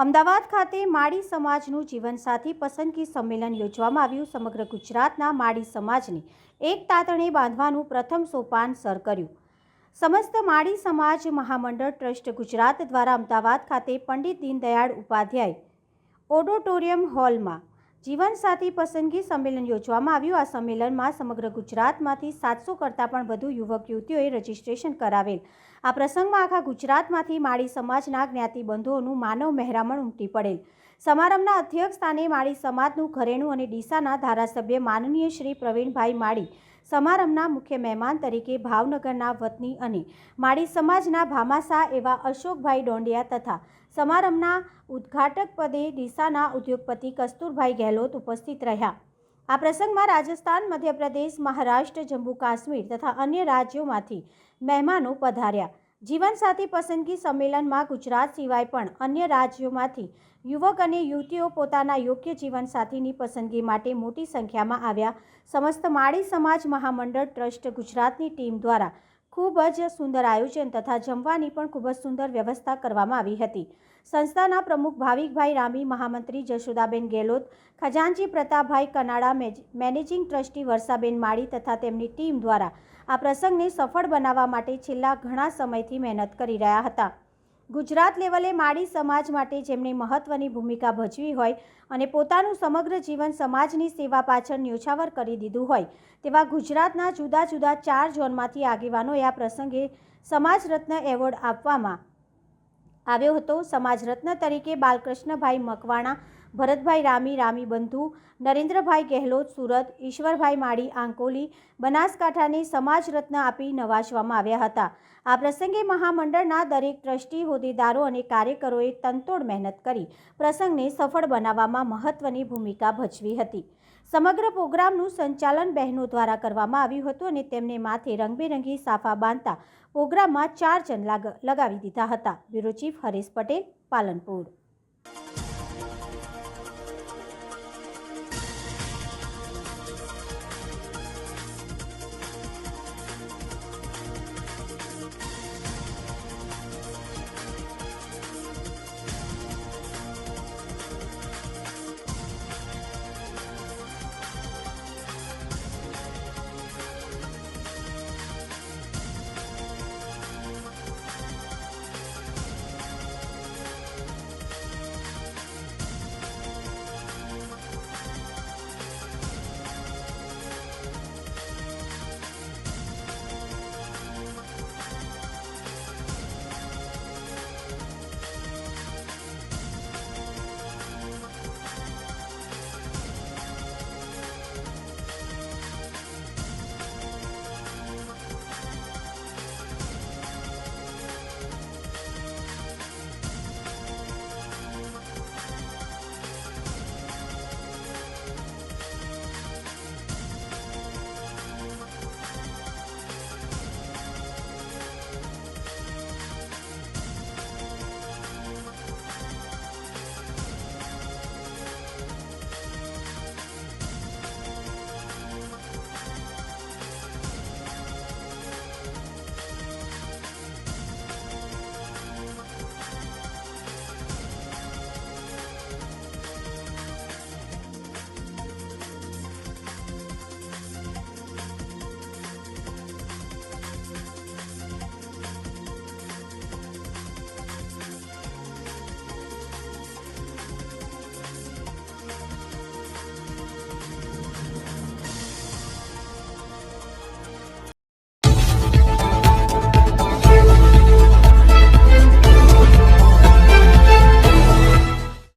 અમદાવાદ ખાતે માળી સમાજનું જીવનસાથી પસંદગી સંમેલન યોજવામાં આવ્યું. સમગ્ર ગુજરાતના માળી સમાજને એક તાતણે બાંધવાનું પ્રથમ સોપાન સર કર્યું. સમસ્ત માળી સમાજ મહામંડળ ટ્રસ્ટ ગુજરાત દ્વારા અમદાવાદ ખાતે પંડિત દીનદયાળ ઉપાધ્યાય ઓડિટોરિયમ હોલમાં જીવનસાથી પસંદગી સંમેલન યોજવામાં આવ્યું. આ સંમેલનમાં સમગ્ર ગુજરાતમાંથી સાતસો કરતાં પણ વધુ યુવક યુવતીઓએ રજીસ્ટ્રેશન કરાવેલ. આ પ્રસંગમાં આખા ગુજરાતમાંથી માળી સમાજના જ્ઞાતિબંધુઓનું માનવ મહેરામણ ઉમટી પડેલ. સમારંભના અધ્યક્ષ સ્થાને માળી સમાજનું ઘરેણું અને ડીસાના ધારાસભ્ય માનનીય શ્રી પ્રવીણભાઈ માળી સમારંભના મુખ્ય મહેમાન તરીકે ભાવનગરના વતની અને માળી સમાજના ભામાસા એવા અશોકભાઈ ડોંડિયા તથા સમારંભના ઉદ્ઘાટક પદે ડીસાના ઉદ્યોગપતિ કસ્તુરભાઈ ગહેલોત ઉપસ્થિત રહ્યા. આ પ્રસંગમાં રાજસ્થાન, મધ્યપ્રદેશ, મહારાષ્ટ્ર, જમ્મુ કાશ્મીર તથા અન્ય રાજ્યોમાંથી મહેમાનો પધાર્યા. જીવનસાથી પસંદગી સંમેલનમાં ગુજરાત સિવાય પણ અન્ય રાજ્યોમાંથી યુવક અને યુવતીઓ પોતાના યોગ્ય જીવનસાથીની પસંદગી માટે મોટી સંખ્યામાં આવ્યા. સમસ્ત માળી સમાજ મહામંડળ ટ્રસ્ટ ગુજરાતની ટીમ દ્વારા ખૂબ જ સુંદર આયોજન તથા જમવાની પણ ખૂબ જ સુંદર વ્યવસ્થા કરવામાં આવી હતી. સંસ્થાના પ્રમુખ ભાવિકભાઈ રામી, મહામંત્રી જશોદાબેન ગેહલોત, ખજાનજી પ્રતાપભાઈ કનાડા મેનેજિંગ ટ્રસ્ટી વર્ષાબેન માળી તથા તેમની ટીમ દ્વારા આ પ્રસંગને સફળ બનાવવા માટે છેલ્લા ઘણા સમયથી મહેનત કરી રહ્યા હતા. ગુજરાત લેવલે માળી સમાજ માટે જેમણે મહત્વની ભૂમિકા ભજવી હોય અને પોતાનું સમગ્ર જીવન સમાજની સેવા પાછળ ન્યોછાવર કરી દીધું હોય, તેવા ગુજરાતના જુદા જુદા ચાર ઝોનમાંથી આગેવાનોએ આ પ્રસંગે સમાજ રત્ન એવોર્ડ આપવામાં આવ્યો હતો. સમાજ રત્ન તરીકે બાલકૃષ્ણભાઈ મકવાણા ભરતભાઈ રામી રામી બંધુ, નરેન્દ્રભાઈ ગેહલોત, સુરત, ઈશ્વરભાઈ માળી, આંકોલી, બનાસકાંઠાને સમાજ રત્ન આપી નવાજવામાં આવ્યા હતા. આ પ્રસંગે મહામંડળના દરેક ટ્રસ્ટી, હોદ્દેદારો અને કાર્યકરોએ તનતોડ મહેનત કરી પ્રસંગને સફળ બનાવવામાં મહત્વની ભૂમિકા ભજવી હતી. સમગ્ર પ્રોગ્રામનું સંચાલન બહેનો દ્વારા કરવામાં આવ્યું હતું અને તેમને માથે રંગબેરંગી સાફા બાંધતા પ્રોગ્રામમાં ચાર લાગ- લગાવી દીધા હતા. Bureau chief Haresh Patel, Palanpur.